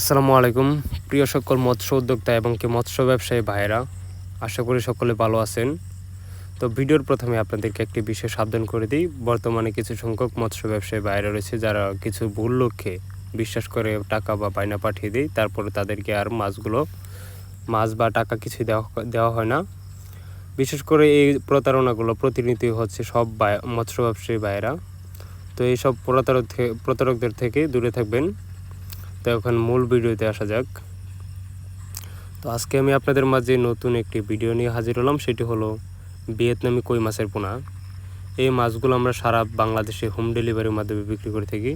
আসসালামু আলাইকুম। প্রিয় সকল মৎস্য উদ্যোক্তা এবং কি মৎস্য ব্যবসায়ী ভাইয়েরা, আশা করি সকলে ভালো আছেন। তো ভিডিওর প্রথমে আপনাদেরকে একটি বিষয় সাবধান করে দিই। বর্তমানে কিছু সংখ্যক মৎস্য ব্যবসায়ী ভাইয়েরা রয়েছে যারা কিছু ভুল লক্ষ্যে বিশ্বাস করে টাকা বা বায়না পাঠিয়ে দেয়, তারপরে তাদেরকে আর মাছগুলো, মাছ বা টাকা কিছু দেওয়া দেওয়া হয় না। বিশেষ করে এই প্রতারণাগুলো প্রতিনিধি হচ্ছে সব মৎস্য ব্যবসায়ী ভাইয়েরা। তো এইসব প্রতারক প্রতারকদের থেকে দূরে থাকবেন। তো এখন মূল ভিডিওতে আসা যাক। তো আজকে আমি আপনাদের মাঝে নতুন একটি ভিডিও নিয়ে হাজির হলাম, সেটি হলো ভিয়েতনামি কই মাছের পোনা। এই মাছগুলো আমরা সারা বাংলাদেশে হোম ডেলিভারির মাধ্যমে বিক্রি করে থাকি।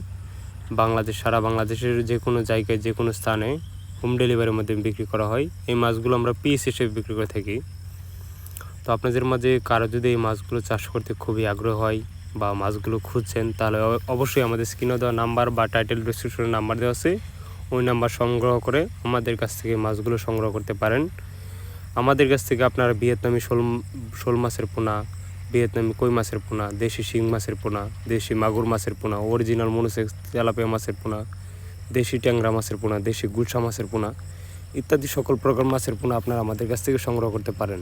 বাংলাদেশ সারা বাংলাদেশের যে কোনো জায়গায়, যে কোনো স্থানে হোম ডেলিভারির মাধ্যমে বিক্রি করা হয়। এই মাছগুলো আমরা পিস হিসেবে বিক্রি করে থাকি। তো আপনাদের মাঝে কারও যদি এই মাছগুলো চাষ করতে খুবই আগ্রহ হয় বা মাছগুলো খুঁজছেন, তাহলে অবশ্যই আমাদের স্ক্রিনে দেওয়া নাম্বার বা টাইটেল ডিসক্রিপশনে নাম্বার দেওয়া আছে। ওই নাম্বার সংগ্রহ করে আমাদের কাছ থেকে মাছগুলো সংগ্রহ করতে পারেন। আমাদের কাছ থেকে আপনারা ভিয়েতনামি শোল শোল মাছের পোনা, ভিয়েতনামি কই মাছের পোনা, দেশি শিং মাছের পোনা, দেশি মাগুর মাছের পোনা অরিজিনাল মনুসেক্স তেলাপিয়া মাছের পোনা, দেশি ট্যাংরা মাছের পোনা, দেশি গুলশা মাছের পোনা, ইত্যাদি সকল প্রকার মাছের পোনা আপনারা আমাদের কাছ থেকে সংগ্রহ করতে পারেন।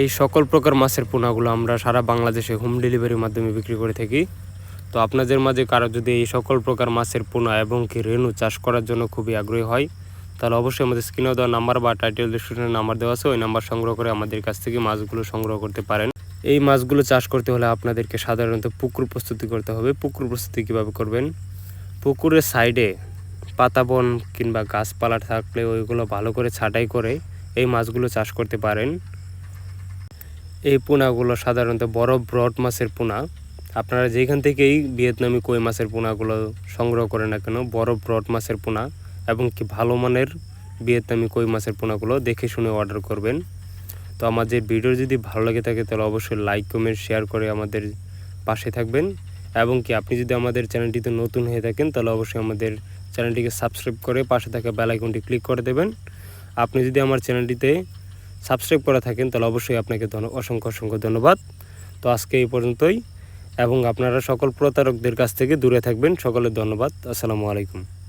এই সকল প্রকার মাছের পোনাগুলো আমরা সারা বাংলাদেশে হোম ডেলিভারির মাধ্যমে বিক্রি করে থাকি। তো আপনাদের মাঝে কারও যদি এই সকল প্রকার মাছের পোনা এবং কি রেণু চাষ করার জন্য খুবই আগ্রহী হয়, তাহলে অবশ্যই আমাদের স্ক্রিনে দেওয়া নাম্বার বা টাইটেল ডিসক্রিপশনের নাম্বার দেওয়া আছে, ওই নাম্বার সংগ্রহ করে আমাদের কাছ থেকে মাছগুলো সংগ্রহ করতে পারেন। এই মাছগুলো চাষ করতে হলে আপনাদেরকে সাধারণত পুকুর প্রস্তুতি করতে হবে। পুকুর প্রস্তুতি কীভাবে করবেন? পুকুরের সাইডে পাতা বন কিংবা গাছপালা থাকলে ওইগুলো ভালো করে ছাঁটাই করে এই মাছগুলো চাষ করতে পারেন। এই পোনাগুলো সাধারণত বড় ব্রড মাছের পোনা। আপনারা যেখান থেকেই ভিয়েতনামি কই মাছের পোনাগুলো সংগ্রহ করেন না কেন, বড় ব্রড মাছের পোনা এবং কি ভালো মানের ভিয়েতনামি কই মাছের পোনাগুলো দেখে শুনে অর্ডার করবেন। তো আমাদের ভিডিও যদি ভালো লাগে থাকে, তাহলে অবশ্যই লাইক, কমেন্ট, শেয়ার করে আমাদের পাশে থাকবেন। এবং কি আপনি যদি আমাদের চ্যানেলটিতে নতুন হয়ে থাকেন, তাহলে অবশ্যই আমাদের চ্যানেলটিকে সাবস্ক্রাইব করে পাশে থাকা বেল আইকনটি ক্লিক করে দেবেন। আপনি যদি আমার চ্যানেলটিতে সাবস্ক্রাইব করে থাকেন, তাহলে অবশ্যই আপনাকে অসংখ্য অসংখ্য ধন্যবাদ। তো আজকে এই পর্যন্তই, এবং আপনারা সকল প্রতারকদের কাছ থেকে দূরে থাকবেন। সকলের ধন্যবাদ। আসসালামু আলাইকুম।